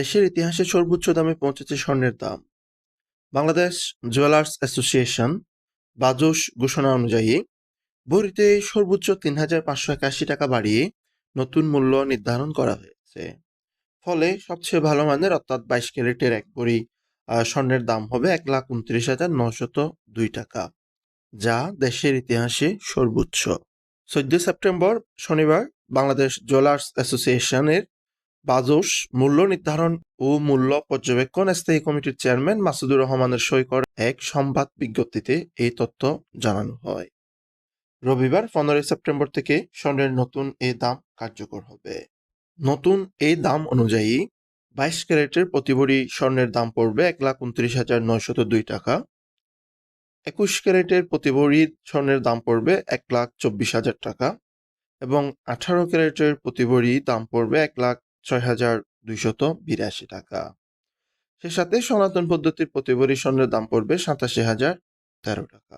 দেশের ইতিহাসে সর্বোচ্চ দামে পৌঁছেছে স্বর্ণের দাম। বাংলাদেশ জুয়েলার্স অ্যাসোসিয়েশন বাজস ঘোষণা অনুযায়ী ভরিতে সর্বোচ্চ তিন হাজার পাঁচশো একাশি টাকা বাড়িয়ে নতুন মূল্য নির্ধারণ করা হয়েছে। ফলে সবচেয়ে ভালো মানের অর্থাৎ বাইশ ক্যারেটের এক আহ, স্বর্ণের দাম হবে এক লাখ উনত্রিশ হাজার নশত দুই টাকা যা দেশের ইতিহাসে সর্বোচ্চ। চোদ্দ সেপ্টেম্বর শনিবার বাংলাদেশ জুয়েলার্স অ্যাসোসিয়েশনের বাজস মূল্য নির্ধারণ ও মূল্য পর্যবেক্ষণ স্থায়ী কমিটির চেয়ারম্যান মাসুদুর রহমানের সই করা এক সংবাদ বিজ্ঞপ্তিতে এই তথ্য জানানো হয়। রবিবার পনেরোই সেপ্টেম্বর থেকে স্বর্ণের নতুন এই দাম কার্যকর হবে। নতুন এই দাম অনুযায়ী বাইশ ক্যারেটের প্রতি ভরি স্বর্ণের দাম পড়বে এক লাখ উনত্রিশ হাজার নয়শত দুই টাকা। একুশ ক্যারেটের প্রতি ভরি স্বর্ণের দাম পড়বে এক লাখ চব্বিশ হাজার টাকা এবং আঠারো ক্যারেটের প্রতি ভরি দাম পড়বে এক লাখ ছয় হাজার দুইশত বিরাশি টাকা। সে সাথে সনাতন পদ্ধতির প্রতিভরি স্বর্ণের দাম পড়বে সাতাশি হাজার তেরো টাকা।